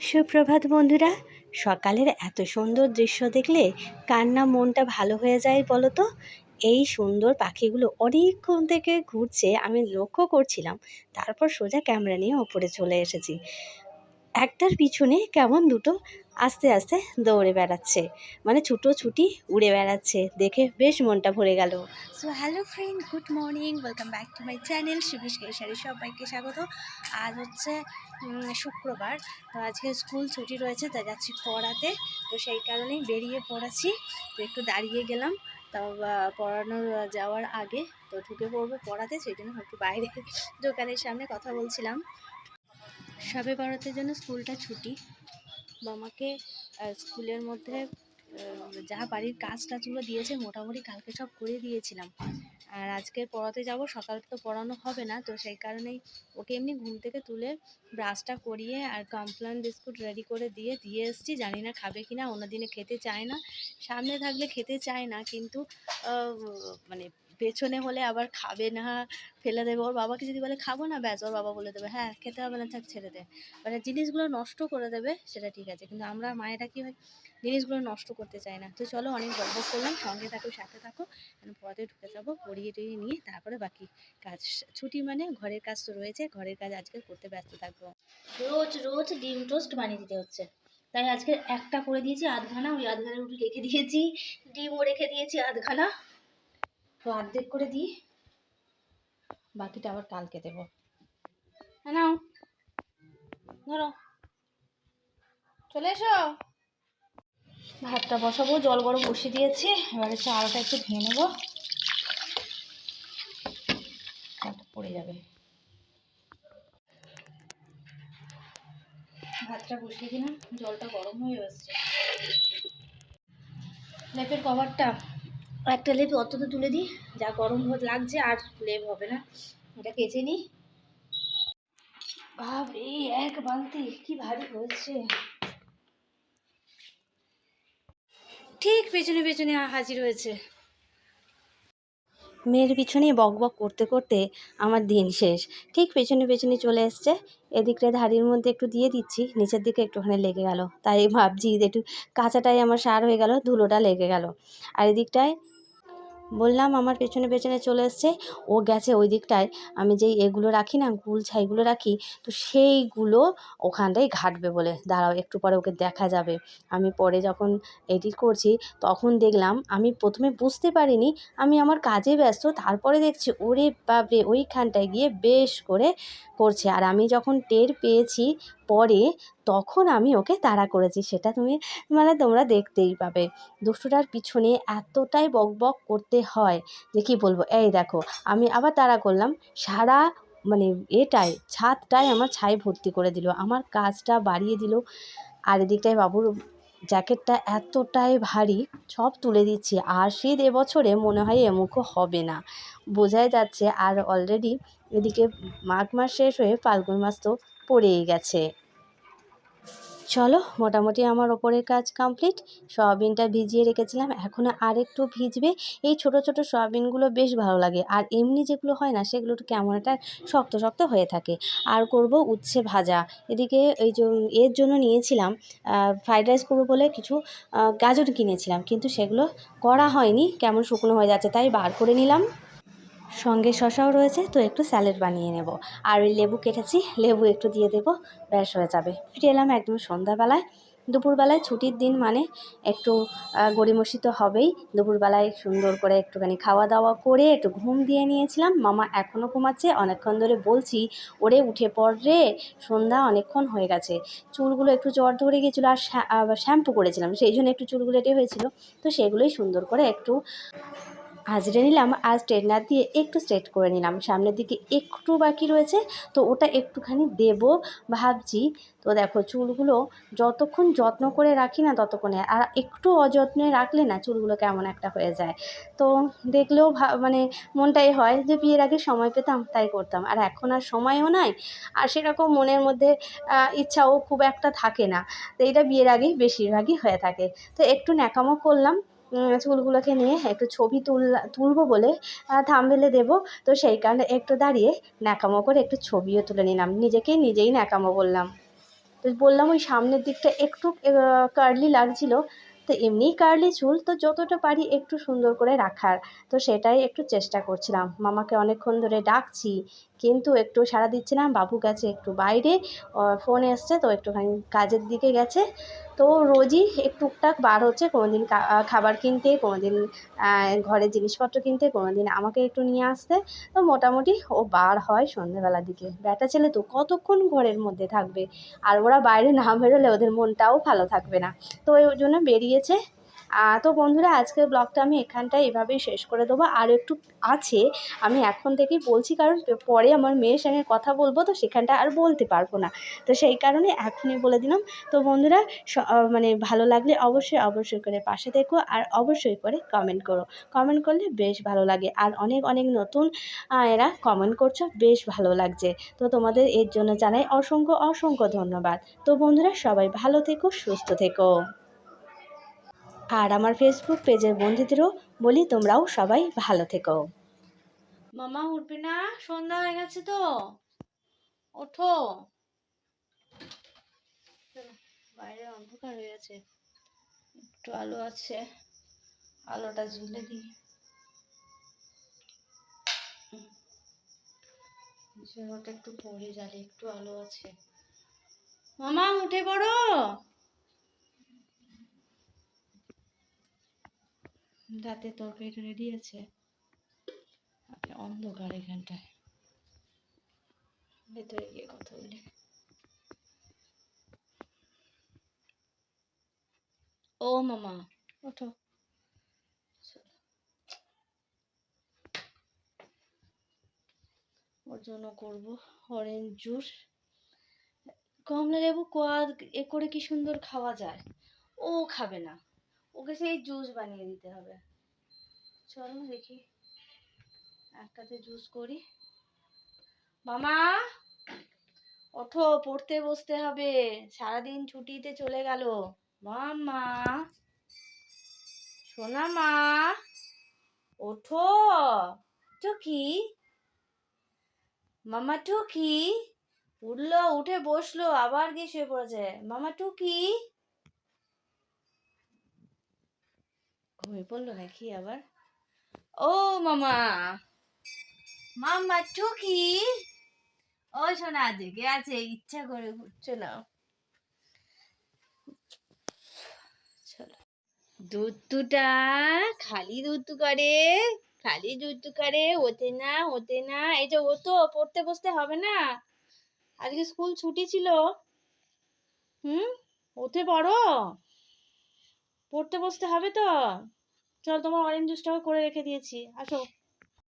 সুপ্রভাত বন্ধুরা, সকালের এত সুন্দর দৃশ্য দেখলে কার না মনটা ভালো হয়ে যায় বলো তো? এই সুন্দর পাখিগুলো অনেকক্ষণ থেকে ঘুরছে, আমি লক্ষ্য করছিলাম। তারপর সোজা ক্যামেরা নিয়ে ওপরে চলে এসেছি। একটার পিছনে কেমন দুটো আস্তে আস্তে দৌড়ে বেড়াচ্ছে। মানে ছুটো ছুটি উড়ে বেড়াচ্ছে। দেখে বেশ মনটা ভরে গেল। So hello friend good morning welcome back to my channel Shibesh Keshari সবাইকে স্বাগত। আজ হচ্ছে শুক্রবার। তো আজকে স্কুল ছুটি রয়েছে, তাই যাচ্ছি পড়াতে। তো সেই কারণেই বেরিয়ে পড়াচ্ছি। তো একটু দাঁড়িয়ে গেলাম। তাও পড়ানোর যাওয়ার আগে তো ঢুকে পড়ব পড়াতে। সেই জন্য একটু বাইরে দোকানের সামনে কথা বলছিলাম। সবে বারোতের জন্য স্কুলটা ছুটি। মামাকে স্কুলের মধ্যে যা বাড়ির কাজ টাজগুলো দিয়েছে মোটামুটি কালকে সব করে দিয়েছিলাম। আর আজকে পড়াতে যাব, সকাল তো পড়ানো হবে না, তো সেই কারণেই ওকে এমনি ঘুম থেকে তুলে ব্রাশটা করিয়ে আর কমপ্লান বিস্কুট রেডি করে দিয়ে দিয়ে এসেছি। জানি না খাবে কি না অন্যদিনে খেতে চায় না। সামনে থাকলে খেতে চায় না, কিন্তু মানে পেছনে হলে আবার খাবে না, ফেলে দেবে। ওর বাবাকে যদি বলে, খাব না, ব্যাস। ওর বাবা বলে দেবে হ্যাঁ খেতে হবে না, থাক, ছেড়ে দে। মানে জিনিসগুলো নষ্ট করে দেবে, সেটা ঠিক আছে। কিন্তু আমরা মায়েরা কী হয়, জিনিসগুলো নষ্ট করতে চাই না। তো চলো অনেক গল্প করলাম। সঙ্গে থাকো, সাথে থাকো। পড়াতে ঢুকে যাব, পড়িয়ে টড়িয়ে নিয়ে তারপরে বাকি কাজ। ছুটি মানে ঘরের কাজ তো রয়েছে, ঘরের কাজ আজকে করতে ব্যস্ত থাকব। রোজ রোজ ডিম টোস্ট বানিয়ে দিতে হচ্ছে। তাই আজকে একটা করে দিয়েছি, আধখানা। ওই আধখানা রুটি রেখে দিয়েছি, ডিমও রেখে দিয়েছি আধখানা। তো অর্ধেক করে দিই। বাকিটা আবার কালকে দেবো। হ্যাঁ নাও। ধরো। চলে এসো। ভাতটা বসাবো জল গরম বসিয়ে দিয়েছি। এবারে চালটা একটু ধুয়ে নেব। চালটা পড়ে যাবে। ভাতটা বসিয়ে দিলাম। জলটা গরম হয়ে এসছে। লেপের কভারটা একটা লেপ অতটা তুলে দিই। যা গরম লাগছে, আর লেপ হবে না। এটা কেচে নিই। বাপরে, এক বালতি, কি ভারী হয়েছে। ঠিক পেছনে পেছনে হাজির হয়েছে। মেয়ের পিছনে বক বক করতে করতে আমার দিন শেষ। ঠিক পেছনে পেছনে চলে এসছে। এদিকটা ধাড়ির মধ্যে একটু দিয়ে দিচ্ছি, নিচের দিকে একটুখানি লেগে গেল। তাই ভাবছি যে একটু কাঁচাটাই আমার সার হয়ে গেল, ধুলোটা লেগে গেল। আর এদিকটায় বললাম, আমার পেছনে পেছনে চলে এসছে। ও গেছে ওই দিকটায়। আমি যেই এগুলো রাখি না, গুল ছাইগুলো রাখি, তো সেইগুলো ওখানটায় ঘাটবে বলে। দাঁড়াও, একটু পরে ওকে দেখা যাবে। আমি পরে যখন এডিট করছি, তখন দেখলাম, আমি প্রথমে বুঝতে পারিনি, আমি আমার কাজে ব্যস্ত, তারপরে দেখছি, ওরে বাপরে! ওইখানটায় গিয়ে বেশ করে করছে। আর আমি যখন টের পেয়েছি পরে তখন আমি ওকে তাড়া করেছি। সেটা তুমি মানে তোমরা দেখতেই পাবে। দুষ্টুটার পিছনে এতটাই বকবক করতে হয় যে কি বলব? এই দেখো, আমি আবার তাড়া করলাম। সারা মানে এটাই, ছাদটাই আমার ছাই ভর্তি করে দিল। আমার কাজটা বাড়িয়ে দিল। আর এদিকটায় বাবুর জ্যাকেটটা এতটাই ভারী, সব তুলে দিচ্ছি। আর শীত এবছরে মনে হয় এমুখো হবে না। বোঝাই যাচ্ছে আর অলরেডি এদিকে মাঘ মাস শেষ হয়ে ফাল্গুন মাস তো পড়েই গেছে। চলো, মোটামুটি আমার ওপরের কাজ কমপ্লিট সয়াবিনটা ভিজিয়ে রেখেছিলাম, এখন আর একটু ভিজবে। এই ছোট ছোট সয়াবিনগুলো বেশ ভালো লাগে। আর এমনি যেগুলো হয় না, সেগুলো একটু কেমন একটা শক্ত শক্ত হয়ে থাকে। আর করব উচ্ছে ভাজা। এদিকে এই এর জন্য নিয়েছিলাম ফ্রাইড রাইস করব বলে কিছু গাজর কিনেছিলাম। কিন্তু সেগুলো করা হয়নি। কেমন শুকনো হয়ে যাচ্ছে তাই বার করে নিলাম। সঙ্গে শশাও রয়েছে, তো একটু স্যালাড বানিয়ে নেব। আর ওই লেবু কেটেছি, লেবু একটু দিয়ে দেবো, ব্যাস হয়ে যাবে। ফিরে এলাম একদম সন্ধ্যাবেলায়। দুপুরবেলায় ছুটির দিন মানে একটু গড়িমসি তো হবেই। দুপুরবেলায় সুন্দর করে একটুখানি খাওয়া দাওয়া করে একটু ঘুম দিয়ে নিয়েছিলাম। মামা এখনও ঘুমাচ্ছে, অনেকক্ষণ ধরে বলছি, ওরে, উঠে পড় রে, সন্ধ্যা অনেকক্ষণ হয়ে গেছে। চুলগুলো একটু জ্বর ধরে গিয়েছিল আর শ্যাম্পু করেছিলাম, সেই জন্য একটু চুলগুলো এটে হয়েছিল। তো সেগুলোই সুন্দর করে একটু হাজরে নিলাম আর স্ট্রেটনার দিয়ে একটু স্ট্রেট করে নিলাম। সামনের দিকে একটু বাকি রয়েছে, তো ওটা একটুখানি দেব ভাবছি। তো দেখো চুলগুলো যতক্ষণ যত্ন করে রাখি না ততক্ষণে, আর একটু অযত্নে রাখলে না চুলগুলো কেমন একটা হয়ে যায়। তো দেখলেও মানে মনটাই হয় যে বিয়ের আগে সময় পেতাম তাই করতাম, আর এখন আর সময়ও নাই, আর সেরকম মনের মধ্যে ইচ্ছাও খুব একটা থাকে না। তো এটা বিয়ের আগেই বেশিরভাগই হয়ে থাকে। তো একটু ন্যাকামো করলাম চুলগুলোকে নিয়ে একটু ছবি তুল তুলবো বলে থামবেলে দেবো। তো সেই কারণে একটু দাঁড়িয়ে ন্যাকামো করে একটু ছবিও তুলে নিলাম। নিজেকে নিজেই ন্যাকামো বললাম। তো বললাম ওই সামনের দিকটা একটু কার্লি লাগছিল। তো এমনিই কার্লি চুল, তো যতটা পারি একটু সুন্দর করে রাখার। তো সেটাই একটু চেষ্টা করছিলাম। মামাকে অনেকক্ষণ ধরে ডাকছি কিন্তু একটু সাড়া দিচ্ছে না বাবু গেছে একটু বাইরে ফোন এসছে তো একটুখানি কাজের দিকে গেছে। তো রোজই টুকটাক বার হচ্ছে কোনো দিন খাবার কিনতে কোনো দিন ঘরের জিনিসপত্র কিনতে কোনো দিন আমাকে একটু নিয়ে আসতে। তো মোটামুটি ও বার হয় সন্ধেবেলার দিকে। ব্যাটা ছেলে তো কতক্ষণ ঘরের মধ্যে থাকবে? আর ওরা বাইরে না বেরোলে ওদের মনটাও ভালো থাকবে না। তো ওই জন্য বেরিয়েছে। তো বন্ধুরা, আজকের ব্লগটা আমি এখানটায় এভাবেই শেষ করে দেবো। আর একটু আছে, আমি এখন থেকেই বলছি, কারণ পরে আমার মেয়ের সঙ্গে কথা বলব, তো সেখানটা আর বলতে পারব না। তো সেই কারণে এখনই বলে দিলাম। তো বন্ধুরা মানে ভালো লাগলে অবশ্যই অবশ্যই করে পাশে থেকো, আর অবশ্যই করে কমেন্ট করো। কমেন্ট করলে বেশ ভালো লাগে। আর অনেক অনেক নতুন এরা কমেন্ট করছ, বেশ ভালো লাগছে। তো তোমাদের এর জন্য জানাই অসংখ্য অসংখ্য ধন্যবাদ। তো বন্ধুরা, সবাই ভালো থেকো, সুস্থ থেকো। আর আমার ফেসবুক পেজের বন্ধুদেরও বলি তোমরাও সবাই ভালো থেকো। মামা উঠবে না? সন্ধ্যা হয়ে গেছে তো। ওঠো। বাইরে অন্ধকার হয়ে গেছে একটু আলো আছে। আলোটা ঝুলে দিই। ওটা একটু পরে জালে একটু আলো আছে। মামা, উঠে পড়ো। রাতে তরকারিটা রেডি আছে। অন্ধকার এখানটায়। ভেতরে গিয়ে কথা বলি। ও মামা, ওঠো। ওর জন্য করব অরেঞ্জ জুস কমলা লেবু কোয়া এ করে কি সুন্দর খাওয়া যায়? ও খাবে না। ওকে সেই জুস বানিয়ে দিতে হবে। চলো দেখি। একটাতে জুস করি। মামা, ওঠো, পড়তে বসতে হবে। সারাদিন ছুটিতে চলে গেল। মামা, সোনা মা, ওঠো। টুকি, মামা টুকি, উঠল, উঠে বসল, আবার গিয়ে শুয়ে পড়েছে। মামা টুকি ঘুমিয়ে পড়ল নাকি আবার? ও মামা। মামা টুকি? ও শোনা জেগে আছে, ইচ্ছা করে ঘুরছে না। খালি দুধ করে, খালি দুধ করে, ওতে না ওতে না। এই যে ও তো পড়তে বসতে হবে না। আজকে স্কুল ছুটি ছিল। হুম? ওতে পড়ো। পড়তে বসতে হবে তো? চল তোমার অরেঞ্জ জুসটাও করে রেখে দিয়েছি। আসো।